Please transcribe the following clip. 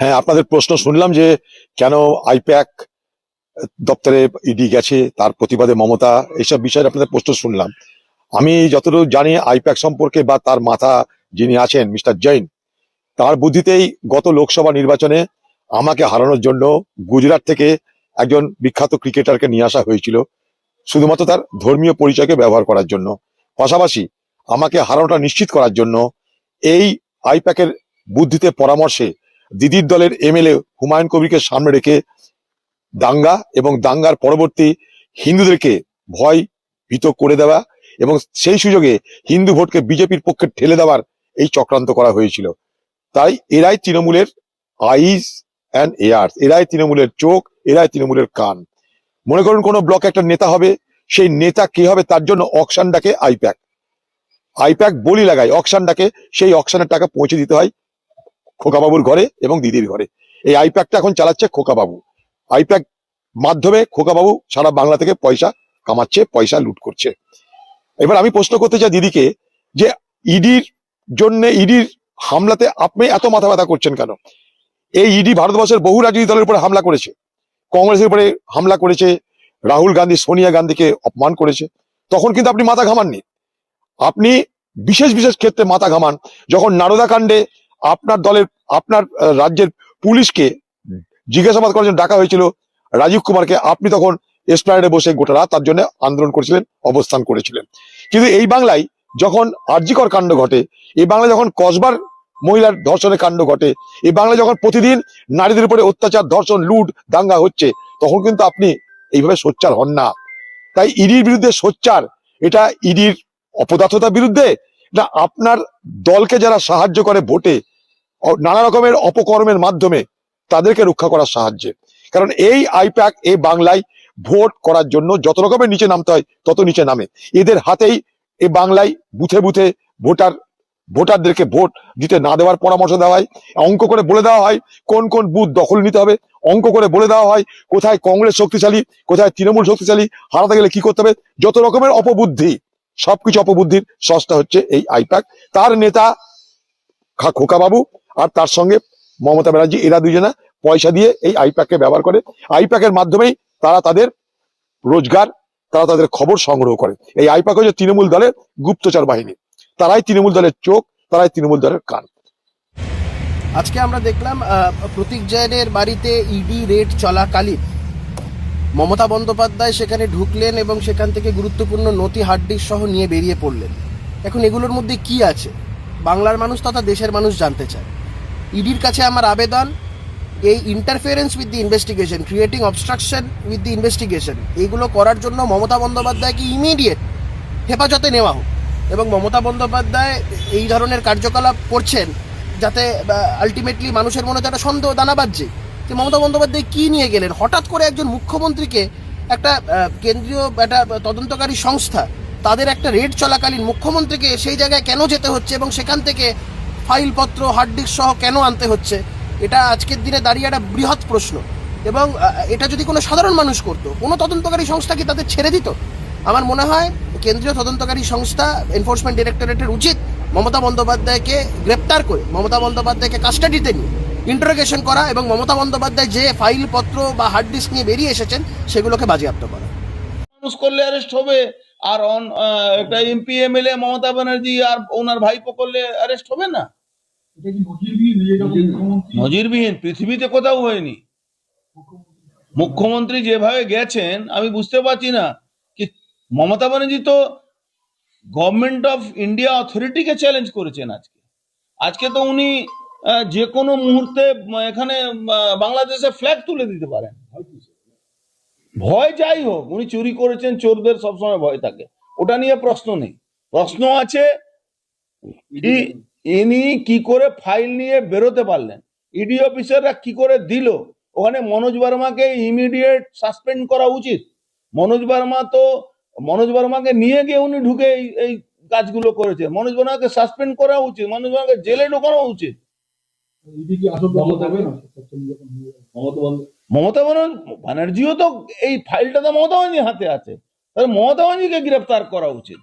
হ্যাঁ আপনাদের প্রশ্ন শুনলাম যে কেন আইপ্যাক দপ্তরে ইডি গেছে, তার প্রতিবাদে মমতা এইসব বিষয়ে আপনাদের প্রশ্ন শুনলাম। আমি যতটুকু জানি আইপ্যাক সম্পর্কে বা তার মাথা যিনি আছেন, মিস্টার জৈন, তার বুদ্ধিতেই গত লোকসভা নির্বাচনে আমাকে হারানোর জন্য গুজরাট থেকে একজন বিখ্যাত ক্রিকেটারকে নিয়ে আসা হয়েছিল, শুধুমাত্র তার ধর্মীয় পরিচয়কে ব্যবহার করার জন্য। পাশাপাশি আমাকে হারানোটা নিশ্চিত করার জন্য এই আইপ্যাকের বুদ্ধিতে পরামর্শে দিদির দলের এমএলএ হুমায়ুন কবিরকে সামনে রেখে দাঙ্গা এবং দাঙ্গার পরবর্তী হিন্দুদেরকে ভয় ভীত করে দেওয়া এবং সেই সুযোগে হিন্দু ভোটকে বিজেপির পক্ষে ঠেলে দেওয়ার এই চক্রান্ত করা হয়েছিল। তাই এরাই তৃণমূলের আইস অ্যান্ড এয়ার্স এরাই তৃণমূলের চোখ, এরাই তৃণমূলের কান। মনে করুন কোনো ব্লকে একটা নেতা হবে, সেই নেতা কে হবে তার জন্য অকশান ডাকে আইপ্যাক আইপ্যাক বলি লাগায় অকশান ডাকে, সেই অকশানের টাকা পৌঁছে দিতে হয়। খোকাবাবুর ঘরে এবং দিদির ঘরে। এই আইপ্যাকটা এখন চালাচ্ছে খোকাবাবু। আইপ্যাক মাধ্যমে খোকাবাবু সারা বাংলা থেকে পয়সা কামাচ্ছে, পয়সা লুট করছে। এবার আমি প্রশ্ন করতে চাই দিদিকে যে ইডির জন্য, ইডির হামলাতে আপনি এত মাথা ব্যথা করছেন কেন? এই ইডি ভারতবর্ষের বহু রাজনৈতিক দলের উপরে হামলা করেছে। কংগ্রেসের উপরে হামলা করেছে, রাহুল গান্ধী, সোনিয়া গান্ধীকে অপমান করেছে। তখন কিন্তু আপনি মাথা ঘামাননি। আপনি বিশেষ বিশেষ ক্ষেত্রে মাথা ঘামান। যখন নারদা কাণ্ডে আপনার দলের আপনার রাজ্যের পুলিশকে জিজ্ঞাসাবাদ করার জন্য ডাকা হয়েছিল রাজীব কুমারকে। আপনি তখন এসপ্লানেডে বসে গোটা রাত তার জন্য আন্দোলন করেছিলেন অবস্থান করেছিলেন। কিন্তু এই বাংলায় যখন আর্যিকর কাণ্ড ঘটে এই বাংলায় যখন কসবার মহিলার ধর্ষণের কাণ্ড ঘটে এই বাংলায় যখন প্রতিদিন নারীদের উপরে অত্যাচার ধর্ষণ লুট দাঙ্গা হচ্ছে তখন কিন্তু আপনি এইভাবে সোচ্চার হন না। তাই ইডির বিরুদ্ধে সোচ্চার এটা ইডির অপদার্থতার বিরুদ্ধে না আপনার দলকে যারা সাহায্য করে ভোটে নানা রকমের অপকর্মের মাধ্যমে তাদেরকে রক্ষা করার সাহায্যে। কারণ এই আইপ্যাক, এই বাংলায় ভোট করার জন্য যত রকমের নিচে নামতে হয়, তত নিচে নামে। এদের হাতেই এই বাংলায় বুথে বুথে ভোটার, ভোটারদেরকে ভোট দিতে না দেওয়ার পরামর্শ দেওয়া হয়। অঙ্ক করে বলে দেওয়া হয়, কোন কোন বুথ দখল নিতে হবে। অঙ্ক করে বলে দেওয়া হয়, কোথায় কংগ্রেস শক্তিশালী, কোথায় তৃণমূল শক্তিশালী, হারাতে গেলে কি করতে হবে? যত রকমের অপবুদ্ধি, সবকিছু অপবুদ্ধির সস্তা হচ্ছে এই আইপ্যাক। তার নেতা খোকাবাবু আর তার সঙ্গে মমতা ব্যানার্জি, এরা দুজনা পয়সা দিয়ে এই আইপ্যাককে ব্যবহার করে। আইপ্যাকের মাধ্যমেই তারা তাদের রোজগার, তারা তাদের খবর সংগ্রহ করে। এই আইপ্যাক হচ্ছে তৃণমূল দলের গুপ্তচর বাহিনী। তারাই তৃণমূল দলের চোখ, তারাই তৃণমূল দলের কান। আজকে আমরা দেখলাম প্রতীক জৈনের বাড়িতে ইডি রেড চলাকালীন। মমতা বন্দ্যোপাধ্যায় সেখানে ঢুকলেন এবং সেখান থেকে গুরুত্বপূর্ণ নথি হার্ড ডিস্ক সহ নিয়ে বেরিয়ে পড়লেন। এখন এগুলোর মধ্যে কি আছে? বাংলার মানুষ তথা দেশের মানুষ জানতে চায়। ইডির কাছে আমার আবেদন, এই interference with the investigation creating obstruction with the investigation এইগুলো করার জন্য মমতা বন্দ্যোপাধ্যায়কে ইমিডিয়েট হেফাজতে নেওয়া হোক। এবং মমতা বন্দ্যোপাধ্যায় এই ধরনের কার্যকলাপ করছেন যাতে আলটিমেটলি মানুষের মনে একটা সন্দেহ দানা বাজছে যে মমতা বন্দ্যোপাধ্যায় কী নিয়ে গেলেন? হঠাৎ করে একজন মুখ্যমন্ত্রীকে একটা কেন্দ্রীয় একটা তদন্তকারী সংস্থা, তাদের একটা রেড চলাকালীন মুখ্যমন্ত্রীকে সেই জায়গায় কেন যেতে হচ্ছে এবং সেখান থেকে ফাইলপত্র হার্ড ডিস্ক সহ কেন আনতে হচ্ছে? এটা আজকের দিনে দাঁড়িয়ে একটা বৃহৎ প্রশ্ন। এবং এটা যদি কোনো সাধারণ মানুষ করতো, কোনো তদন্তকারী সংস্থা কি তাদের ছেড়ে দিত? আমার মনে হয় কেন্দ্রীয় তদন্তকারী সংস্থা এনফোর্সমেন্ট ডিরেক্টরেটের উচিত মমতা বন্দ্যোপাধ্যায়কে গ্রেপ্তার করে, মমতা বন্দ্যোপাধ্যায়কে কাস্টাডিতে নিয়ে ইন্টারোগেশন করা এবং মমতা বন্দ্যোপাধ্যায় যে ফাইলপত্র বা হার্ড ডিস্ক নিয়ে বেরিয়ে এসেছেন, সেগুলোকে বাজেয়াপ্ত করা। মানুষ করলে অ্যারেস্ট হবে আর একটা এমপি এমএলএ মমতা ব্যানার্জি আর ওনার ভাইপো করলে অ্যারেস্ট হবে না? নজিরবিহীন? পৃথিবীতে কোথাও হয়নি। মুখ্যমন্ত্রী। যেভাবে গেছেন আমি বুঝতে পারছি না কি মমতা ব্যানার্জি তো গভর্নমেন্ট অফ ইন্ডিয়া অথরিটিকে চ্যালেঞ্জ করেছেন আজকে। আজকে তো উনি আহ, যে কোনো মুহূর্তে এখানে বাংলাদেশে ফ্ল্যাগ তুলে দিতে পারেন। ভয় যাই হোক উনি চুরি করেছেন চোরদের সবসময় ভয় থাকে। ওটা নিয়ে প্রশ্ন নেই। প্রশ্ন আছে ইনি কি করে ফাইল নিয়ে বেরোতে পারলেন? ইডি অফিসাররা কি করে দিল? ওখানে মনোজ বর্মাকে ইমিডিয়েট সাসপেন্ড করা উচিত। মনোজ বর্মা তো মনোজ বর্মাকে নিয়ে গিয়ে উনি ঢুকে এই এই কাজগুলো করেছে। মনোজ বর্মাকে সাসপেন্ড করা উচিত মনোজ বর্মাকে জেলে ঢোকানো উচিত। ইডি কি আসল মমতা ব্যানার্জিও তো এই ফাইলটা তো মমতা ব্যানার্জির হাতে আছে। তাহলে মমতা গ্রেফতার করা উচিত।